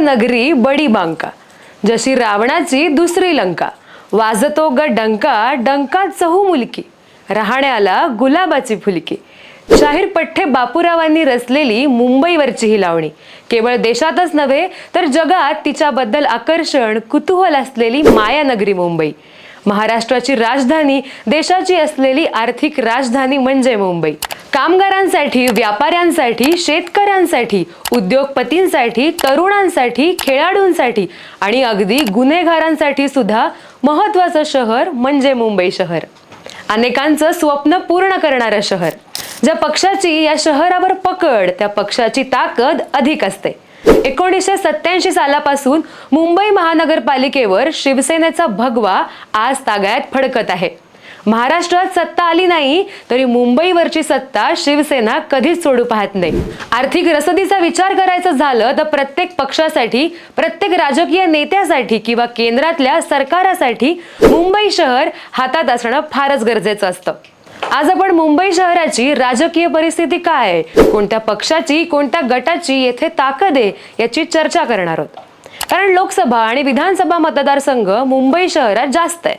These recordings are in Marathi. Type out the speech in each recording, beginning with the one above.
नगरी बडी बांका जशी रावणाची दुसरी लंका. वाजतो ग डंका डंका चहू मुलकी राहण्याला गुलाबाची फुलकी. शाहीर पठ्ठे बापूरावांनी रचलेली मुंबईवरची ही लावणी. केवळ देशातच नव्हे तर जगात तिच्याबद्दल आकर्षण कुतूहल असलेली मायानगरी मुंबई. महाराष्ट्राची राजधानी देशाची असलेली आर्थिक राजधानी म्हणजे मुंबई. कामगारांसाठी व्यापाऱ्यांसाठी शेतकऱ्यांसाठी उद्योगपतींसाठी तरुणांसाठी खेळाडूंसाठी आणि अगदी गुन्हेगारांसाठी सुद्धा महत्वाचं शहर म्हणजे मुंबई शहर. अनेकांचं स्वप्न पूर्ण करणारं शहर. ज्या पक्षाची या शहरावर पकड त्या पक्षाची ताकद अधिक असते. एकोणीसशे सत्याऐंशी सालापासून मुंबई महानगरपालिकेवर शिवसेनेचा भगवा आज तागायत फडकत आहे. महाराष्ट्रात सत्ता आली नाही तरी मुंबईवरची सत्ता शिवसेना कधीच सोडू पाहत नाही. आर्थिक रसदीचा विचार करायचा झालं तर प्रत्येक पक्षासाठी प्रत्येक राजकीय नेत्यासाठी किंवा केंद्रातल्या सरकारासाठी मुंबई शहर हातात असणं फारच गरजेचं असतं. आज आपण मुंबई शहराची राजकीय परिस्थिती काय? आहे कोणत्या पक्षाची कोणत्या गटाची येथे ताकद आहे याची चर्चा करणार आहोत. कारण लोकसभा आणि विधानसभा मतदारसंघ मुंबई शहरात जास्त आहे.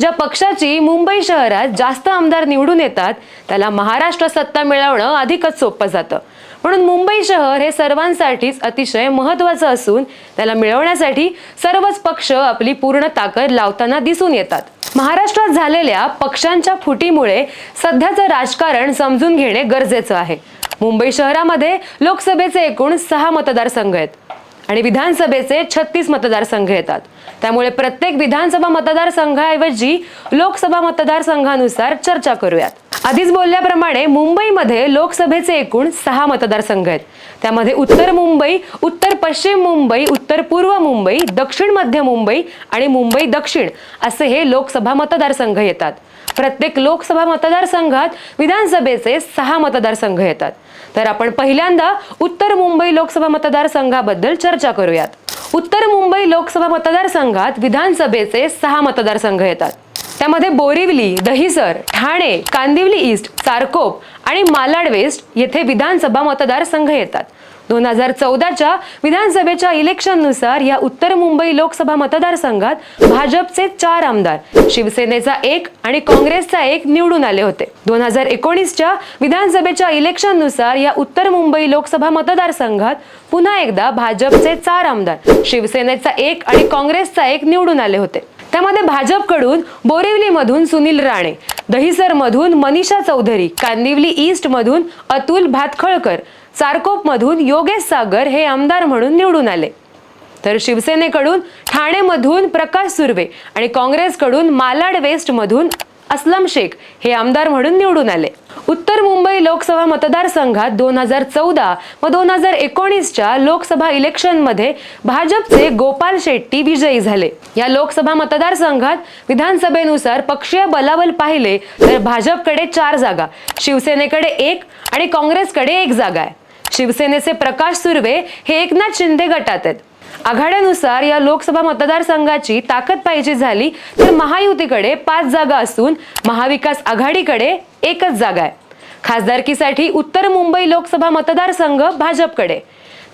ज्या पक्षाची मुंबई शहरात जास्त आमदार निवडून येतात त्याला महाराष्ट्र सत्ता मिळवणं अधिकच सोपं जातं. म्हणून मुंबई शहर हे सर्वांसाठीच अतिशय महत्वाचं असून त्याला मिळवण्यासाठी सर्वच पक्ष आपली पूर्ण ताकद लावताना दिसून येतात. महाराष्ट्रात झालेल्या पक्षांच्या फुटीमुळे सध्याचं राजकारण समजून घेणे गरजेचं आहे. मुंबई शहरामध्ये लोकसभेचे एकूण सहा मतदारसंघ आहेत. आणि विधानसभेचे छत्तीस मतदारसंघ येतात. त्यामुळे प्रत्येक विधानसभा मतदारसंघाऐवजी लोकसभा मतदारसंघानुसार चर्चा करूयात. आधीच बोलल्याप्रमाणे मुंबईमध्ये लोकसभेचे एकूण सहा मतदारसंघ आहेत. त्यामध्ये उत्तर मुंबई उत्तर पश्चिम मुंबई उत्तर पूर्व मुंबई दक्षिण मध्य मुंबई आणि मुंबई दक्षिण असे हे लोकसभा मतदारसंघ येतात. प्रत्येक लोकसभा मतदारसंघात विधानसभेचे सहा मतदारसंघ येतात. तर आपण पहिल्यांदा उत्तर मुंबई लोकसभा मतदारसंघाबद्दल चर्चा करूयात. उत्तर मुंबई लोकसभा मतदारसंघात विधानसभेचे सहा मतदारसंघ येतात. त्यामध्ये बोरिवली दहिसर ठाणे कांदिवली ईस्ट चारकोप आणि मालाड वेस्ट येथे विधानसभा मतदारसंघ येतात. दोन हजार चौदाच्या विधानसभेच्या इलेक्शननुसार या उत्तर मुंबई लोकसभा मतदारसंघात भाजपचे चार आमदार शिवसेनेचा एक आणि काँग्रेसचा एक निवडून आले होते. दोन हजार एकोणीसच्या विधानसभेच्या इलेक्शननुसार या उत्तर मुंबई लोकसभा मतदारसंघात पुन्हा एकदा भाजपचे चार आमदार शिवसेनेचा एक आणि काँग्रेसचा एक निवडून आले होते. त्यामध्ये भाजपकडून बोरिवलीमधून सुनील राणे दहिसरमधून मनीषा चौधरी कांदिवली ईस्टमधून अतुल भातखळकर चारकोपमधून योगेश सागर हे आमदार म्हणून निवडून आले. तर शिवसेनेकडून ठाणेमधून प्रकाश सुर्वे आणि काँग्रेसकडून मालाड वेस्टमधून असलम शेख हे आमदार म्हणून निवडून आले. उत्तर मुंबई लोकसभा मतदारसंघात दोन हजार चौदा व दोन हजार एकोणीसच्या लोकसभा इलेक्शनमध्ये भाजपचे गोपाल शेट्टी विजयी झाले. या लोकसभा मतदारसंघात विधानसभेनुसार पक्षीय बलाबल पाहिले तर भाजपकडे चार जागा शिवसेनेकडे एक आणि काँग्रेसकडे एक जागा आहे. शिवसेनेचे प्रकाश सुर्वे हे एकनाथ शिंदे गटात आहेत. आघाड्यानुसार या लोकसभा मतदारसंघाची ताकद पाहिजे झाली तर महायुतीकडे पाच जागा असून महाविकास आघाडीकडे एकच जागा आहे. खासदारकीसाठी उत्तर मुंबई लोकसभा मतदारसंघ भाजपकडे.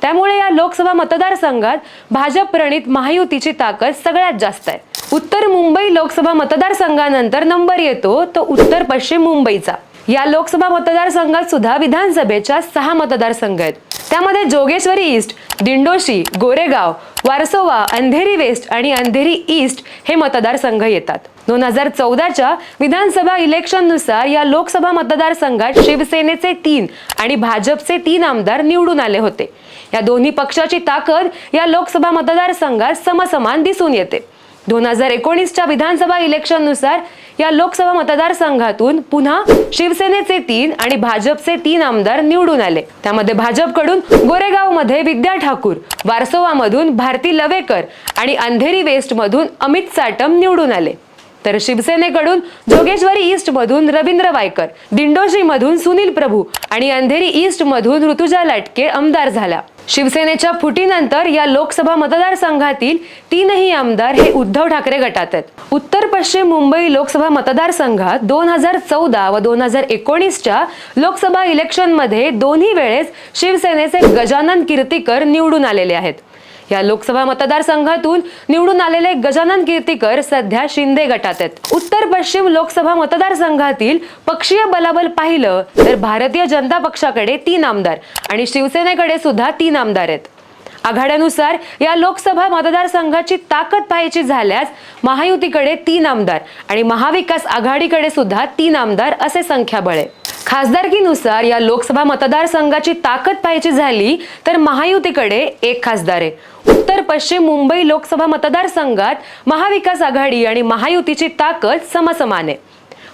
त्यामुळे या लोकसभा मतदारसंघात भाजप प्रणित महायुतीची ताकद सगळ्यात जास्त आहे. उत्तर मुंबई लोकसभा मतदारसंघानंतर नंबर येतो तो उत्तर पश्चिम मुंबईचा. या लोकसभा मतदारसंघात सुद्धा विधानसभेच्या सहा मतदारसंघ आहेत. त्यामध्ये जोगेश्वरी ईस्ट दिंडोशी गोरेगाव वारसोवा अंधेरी वेस्ट आणि अंधेरी ईस्ट हे मतदारसंघ येतात. दोन हजार चौदाच्या विधानसभा इलेक्शननुसार या लोकसभा मतदारसंघात शिवसेनेचे तीन आणि भाजपचे तीन आमदार निवडून आले होते. या दोन्ही पक्षाची ताकद या लोकसभा मतदारसंघात समसमान दिसून येते. दोन हजार एकोणीसच्या विधानसभा इलेक्शननुसार या लोकसभा मतदारसंघातून पुन्हा शिवसेनेचे तीन आणि भाजपचे तीन आमदार निवडून आले. त्यामध्ये भाजपकडून गोरेगावमध्ये विद्या ठाकूर वारसोवामधून भारती लवेकर आणि अंधेरी वेस्टमधून अमित साटम निवडून आले. तर शिवसेनेकडून जोगेश्वरी ईस्ट मधून रवींद्र वायकर दिंडोशी मधून सुनील प्रभू आणि अंधेरी ईस्ट मधून ऋतुजा लाटके आमदार झाला. शिवसेनेच्या फुटीनंतर या लोकसभा मतदारसंघातील तीनही आमदार हे उद्धव ठाकरे गटात आहेत. उत्तर पश्चिम मुंबई लोकसभा मतदारसंघात दोन हजार चौदा व दोन हजार एकोणीसच्या लोकसभा इलेक्शनमध्ये दोन्ही वेळेस शिवसेनेचे गजानन कीर्तीकर निवडून आलेले आहेत. या लोकसभा मतदारसंघातून निवडून आलेले गजानन कीर्तीकर सध्या शिंदे गटात आहेत. उत्तर पश्चिम लोकसभा मतदारसंघातील पक्षीय बलाबल पाहिलं तर भारतीय जनता पक्षाकडे तीन आमदार आणि शिवसेनेकडे सुद्धा तीन आमदार आहेत. आघाड्यानुसार या लोकसभा मतदारसंघाची ताकद पाहायची झाल्यास महायुतीकडे तीन आमदार आणि महाविकास आघाडीकडे सुद्धा तीन आमदार असे संख्याबळ आहे. खासदारकीनुसार या लोकसभा मतदारसंघाची ताकद पाहायची झाली तर महायुतीकडे एक खासदार आहे. उत्तर पश्चिम मुंबई लोकसभा मतदारसंघात महाविकास आघाडी आणि महायुतीची ताकद समसमान आहे.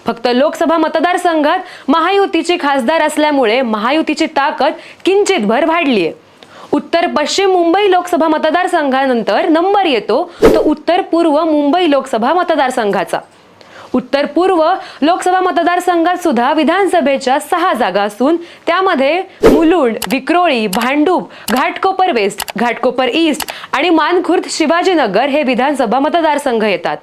फक्त लोकसभा मतदारसंघात महायुतीची खासदार असल्यामुळे महायुतीची ताकद किंचितभर वाढली आहे. उत्तर पश्चिम मुंबई लोकसभा मतदारसंघानंतर नंबर येतो तो उत्तर पूर्व मुंबई लोकसभा मतदारसंघाचा. उत्तर पूर्व लोकसभा मतदारसंघात सुद्धा विधानसभेच्या सहा जागा असून त्यामध्ये मुलुंड विक्रोळी भांडूप घाटकोपर वेस्ट घाटकोपर ईस्ट आणि मानखुर्द शिवाजीनगर हे विधानसभा मतदारसंघ येतात.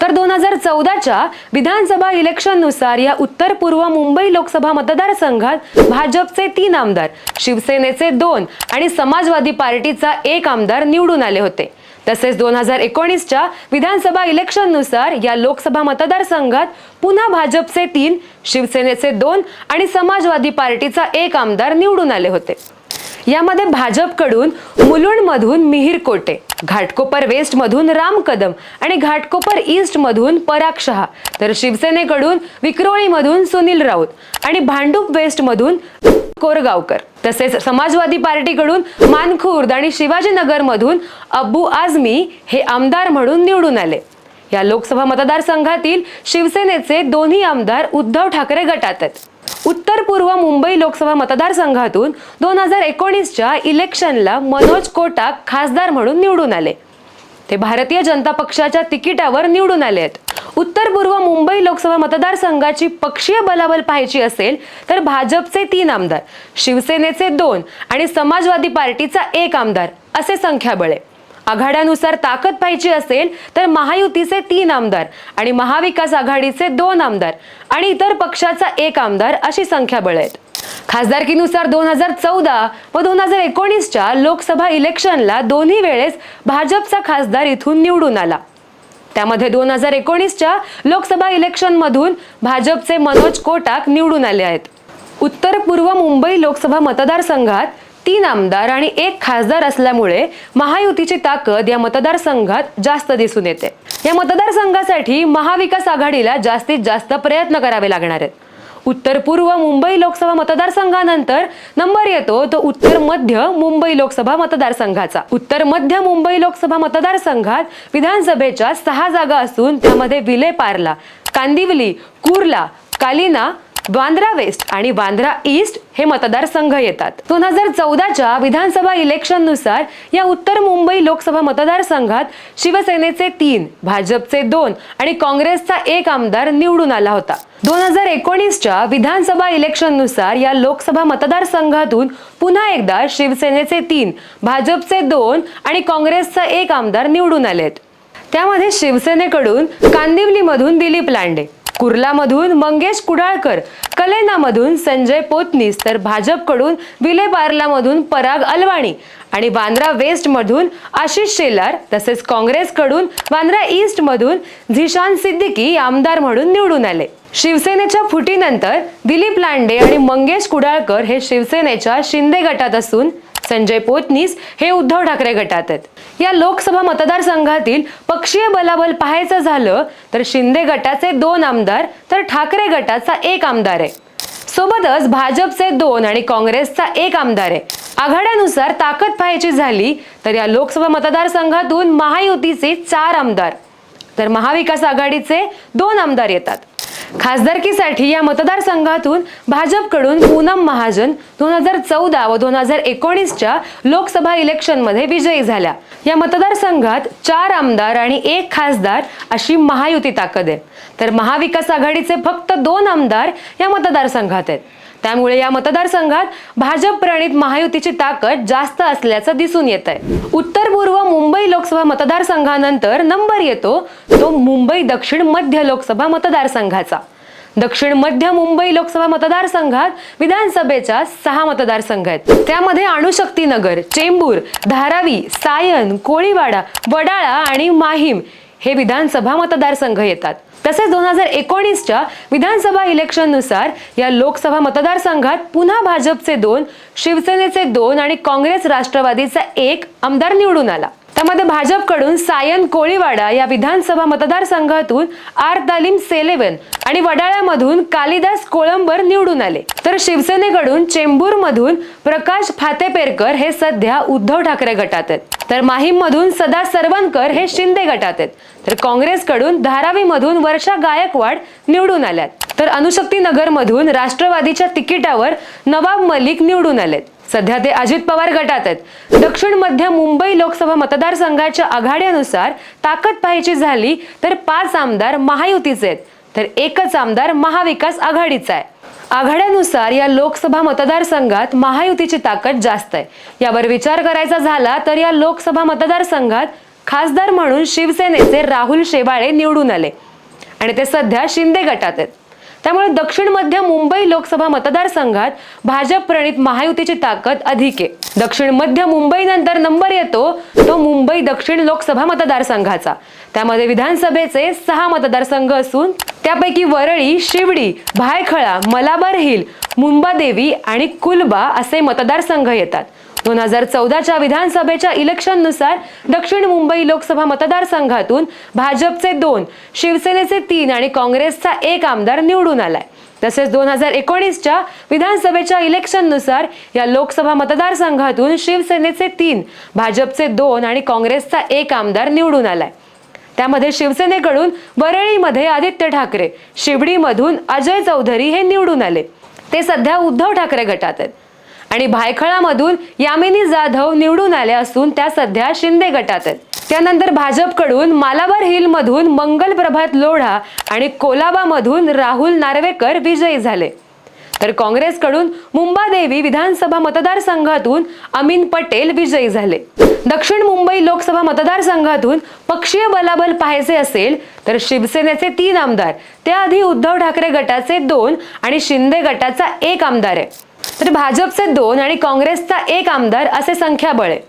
तर दोन हजार चौदाच्या विधानसभा इलेक्शननुसार या उत्तर पूर्व मुंबई लोकसभा मतदारसंघात भाजपचे तीन आमदार शिवसेनेचे दोन आणि समाजवादी पार्टीचा एक आमदार निवडून आले होते. तसेच दोन हजार एकोणीसच्या विधानसभा इलेक्शननुसार या लोकसभा मतदारसंघात पुन्हा भाजपचे तीन शिवसेनेचे दोन आणि समाजवादी पार्टीचा एक आमदार निवडून आले होते. यामध्ये भाजपकडून मुलुंडमधून मिहिर कोटे घाटकोपर वेस्ट मधून राम कदम आणि घाटकोपर ईस्ट मधून पराग शहा तर शिवसेनेकडून विक्रोळीमधून सुनील राऊत आणि भांडूप वेस्ट मधून कोरगावकर. तसेच समाजवादी पार्टीकडून मानखुर्द आणि शिवाजीनगर मधून अब्बू आझमी हे आमदार म्हणून निवडून आले. या लोकसभा मतदारसंघातील शिवसेनेचे दोन्ही आमदार उद्धव ठाकरे गटात उत्तर पूर्व मुंबई लोकसभा मतदारसंघातून दोन हजार एकोणीसच्या इलेक्शनला मनोज कोटाक खासदार म्हणून निवडून आले. ते भारतीय जनता पक्षाच्या तिकिटावर निवडून आले आहेत उत्तर पूर्व मुंबई लोकसभा मतदारसंघाची पक्षीय बलाबल पाहायची असेल तर भाजपचे तीन आमदार शिवसेनेचे दोन आणि समाजवादी पार्टीचा एक आमदार असे संख्याबळ. आहे आघाड्यानुसार ताकद पाहिजे असेल तर महायुतीचे तीन आमदार आणि महाविकास आघाडीचे दोन आमदार आणि इतर पक्षाचा एक आमदार अशी संख्याबळ आहेत. खासदारकीनुसार दोन हजार चौदा व दोन हजार एकोणीसच्या लोकसभा इलेक्शनला दोन्ही वेळेस भाजपचा खासदार इथून निवडून आला. त्यामध्ये दोन हजार एकोणीसच्या लोकसभा इलेक्शनमधून भाजपचे मनोज कोटाक निवडून आले आहेत. उत्तर पूर्व मुंबई लोकसभा मतदारसंघात तीन आमदार आणि एक खासदार असल्यामुळे महायुतीची ताकद या मतदारसंघात जास्त दिसून येते. या मतदारसंघासाठी महाविकास आघाडीला जास्तीत जास्त प्रयत्न करावे लागणार आहेत. उत्तर पूर्व मुंबई लोकसभा मतदारसंघानंतर नंबर येतो तो उत्तर मध्य मुंबई लोकसभा मतदारसंघाचा. उत्तर मध्य मुंबई लोकसभा मतदारसंघात विधानसभेच्या सहा जागा असून त्यामध्ये विले पार्ला कांदिवली कुर्ला कालिना बांद्रा वेस्ट आणि बांद्रा ईस्ट हे मतदारसंघ येतात. दोन हजार चौदाच्या विधानसभा इलेक्शननुसार या उत्तर मुंबई लोकसभा मतदारसंघात शिवसेनेचे तीन भाजपचे दोन आणि काँग्रेसचा एक आमदार निवडून आला होता. दोन हजार एकोणीसच्या विधानसभा इलेक्शननुसार या लोकसभा मतदारसंघातून पुन्हा एकदा शिवसेनेचे तीन भाजपचे दोन आणि काँग्रेसचा एक आमदार निवडून आलेत. त्यामध्ये शिवसेनेकडून कांदिवलीमधून दिलीप लांडे कुर्लामधून मंगेश कुडाळकर कलेनामधून संजय पोतनीस तर भाजपकडून विले बार्लामधून पराग अलवाणी आणि बांद्रा वेस्टमधून आशिष शेलार तसेच काँग्रेसकडून बांद्रा ईस्टमधून झिशान सिद्दीकी आमदार म्हणून निवडून आले. शिवसेनेच्या फुटीनंतर दिलीप लांडे आणि मंगेश कुडाळकर हे शिवसेनेच्या शिंदे गटात असून संजय पोतनीस हे उद्धव ठाकरे गटात आहेत. या लोकसभा मतदारसंघातील पक्षीय बलाबल पाहायचं झालं तर शिंदे गटाचे दोन आमदार तर ठाकरे गटाचा एक आमदार आहे. सोबतच भाजपचे दोन आणि काँग्रेसचा एक आमदार आहे. आघाड्यानुसार ताकद पाहायची झाली तर या लोकसभा मतदारसंघातून महायुतीचे चार आमदार तर महाविकास आघाडीचे दोन आमदार येतात. खासदारकीसाठी या मतदारसंघातून भाजपकडून पूनम महाजन दोन हजार चौदा व दोन हजार एकोणीसच्या लोकसभा इलेक्शनमध्ये विजयी झाल्या. या मतदारसंघात चार आमदार आणि एक खासदार अशी महायुती ताकद आहे. तर महाविकास आघाडीचे फक्त दोन आमदार या मतदारसंघात आहेत. त्यामुळे या मतदारसंघात भाजप प्रणित महायुतीची ताकद जास्त असल्याचं दिसून येत आहे उत्तर पूर्व मुंबई लोकसभा मतदारसंघानंतर नंबर येतो तो मुंबई दक्षिण मध्य लोकसभा मतदारसंघाचा. दक्षिण मध्य मुंबई लोकसभा मतदारसंघात विधानसभेच्या सहा मतदारसंघ आहेत. त्यामध्ये अणुशक्ती नगर चेंबूर धारावी सायन कोळीवाडा वडाळा आणि माहीम हे विधानसभा मतदारसंघ येतात. तसेच दोन हजार एकोणीसच्या विधानसभा इलेक्शननुसार या लोकसभा मतदारसंघात पुन्हा भाजपचे दोन शिवसेनेचे दोन आणि काँग्रेस राष्ट्रवादीचा एक आमदार निवडून आला. त्यामध्ये भाजपकडून सायन कोळीवाडा या विधानसभा मतदारसंघातून आर तालीम सेलेवन आणि वडाळ्यामधून कालिदास कोळंबर निवडून आले. तर शिवसेनेकडून चेंबूर मधून प्रकाश फातेपेरकर हे सध्या उद्धव ठाकरे गटात आहेत. तर माहीम मधून सदा सरवणकर हे शिंदे गटात आहेत. तर काँग्रेसकडून धारावी मधून वर्षा गायकवाड निवडून आल्यात. तर अणुशक्ती नगर मधून राष्ट्रवादीच्या तिकिटावर नवाब मलिक निवडून आलेत. सध्या ते अजित पवार गटात आहेत. दक्षिण मध्य मुंबई लोकसभा मतदारसंघाच्या आघाड्यानुसार ताकद पाहायची झाली तर पाच आमदार महायुतीचे आहेत. तर एकच आमदार महाविकास आघाडीचा आहे. आघाड्यानुसार या लोकसभा मतदारसंघात महायुतीची ताकद जास्त आहे. यावर विचार करायचा झाला तर या लोकसभा मतदारसंघात खासदार म्हणून शिवसेनेचे राहुल शेवाळे निवडून आले. आणि ते सध्या शिंदे गटात आहेत. त्यामुळे दक्षिण मध्य मुंबई लोकसभा मतदारसंघात भाजप प्रणित महायुतीची ताकद अधिक आहे. दक्षिण मध्य मुंबई नंतर नंबर येतो तो मुंबई दक्षिण लोकसभा मतदारसंघाचा. त्यामध्ये विधानसभेचे सहा मतदारसंघ असून त्यापैकी वरळी शिवडी भायखळा मलाबार हिल मुंबादेवी आणि कुलबा असे मतदारसंघ येतात. दोन हजार चौदाच्या विधानसभेच्या इलेक्शननुसार दक्षिण मुंबई लोकसभा मतदारसंघातून भाजपचे दोन शिवसेनेचे तीन आणि काँग्रेसचा एक आमदार निवडून आलाय. तसेच दोन हजार एकोणीसच्या विधानसभेच्या इलेक्शननुसार या लोकसभा मतदारसंघातून शिवसेनेचे तीन भाजपचे दोन आणि काँग्रेसचा एक आमदार निवडून आलाय. त्यामध्ये शिवसेनेकडून वरळीमध्ये आदित्य ठाकरे शिवडीमधून अजय चौधरी हे निवडून आले. ते सध्या उद्धव ठाकरे गटात आहेत. आणि भायखळामधून यामिनी जाधव निवडून आल्या असून त्या सध्या शिंदे गटात आहेत. त्यानंतर भाजपकडून मालाबार हिल मधून मंगल प्रभात लोढा आणि कोलाबामधून राहुल नार्वेकर विजयी झाले. तर काँग्रेसकडून मुंबादेवी विधानसभा मतदारसंघातून अमीन पटेल विजयी झाले. दक्षिण मुंबई लोकसभा मतदारसंघातून पक्षीय बलाबल पाहायचे असेल तर शिवसेनेचे तीन आमदार त्याआधी उद्धव ठाकरे गटाचे दोन आणि शिंदे गटाचा एक आमदार आहे. तर भाजपचे दोन आणि काँग्रेसचा एक आमदार असे संख्याबळ. आहे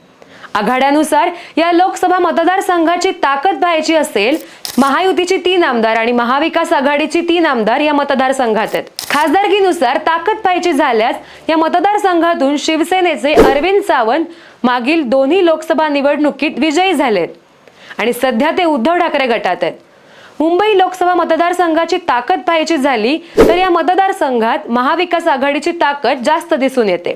आघाड्यानुसार या लोकसभा मतदारसंघाची ताकद पाहायची असेल महायुतीची तीन आमदार आणि महाविकास आघाडीची तीन आमदार या मतदारसंघात आहेत. खासदारकीनुसार ताकद पाहायची झाल्यास या मतदारसंघातून शिवसेनेचे अरविंद सावंत मागील दोन्ही लोकसभा निवडणुकीत विजयी झालेत. आणि सध्या ते उद्धव ठाकरे गटात आहेत. मुंबई लोकसभा मतदारसंघाची ताकद पाहायची झाली तर या मतदारसंघात महाविकास आघाडीची ताकद जास्त दिसून येते.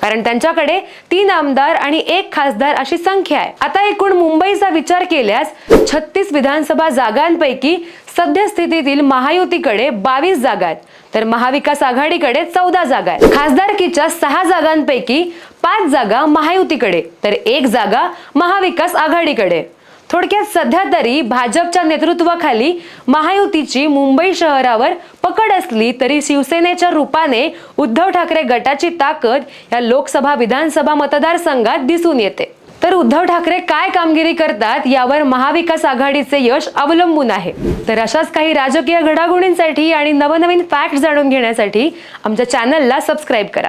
कारण त्यांच्याकडे तीन आमदार आणि एक खासदार अशी संख्या आहे. आता एकूण मुंबईचा विचार केल्यास छत्तीस विधानसभा जागांपैकी सद्यस्थितीतील महायुतीकडे बावीस जागा आहेत तर महाविकास आघाडीकडे चौदा जागा आहेत. खासदारकीच्या सहा जागांपैकी पाच जागा महायुतीकडे तर एक जागा महाविकास आघाडीकडे. थोडक्यात सध्या तरी भाजपच्या नेतृत्वाखाली महायुतीची मुंबई शहरावर पकड असली तरी शिवसेनेच्या रूपाने उद्धव ठाकरे गटाची ताकद या लोकसभा विधानसभा मतदारसंघात दिसून येते. तर उद्धव ठाकरे काय कामगिरी करतात यावर महाविकास आघाडीचे यश अवलंबून आहे. तर अशाच काही राजकीय घडामोडींसाठी आणि नवनवीन फॅक्ट जाणून घेण्यासाठी आमच्या चॅनलला सबस्क्राईब करा.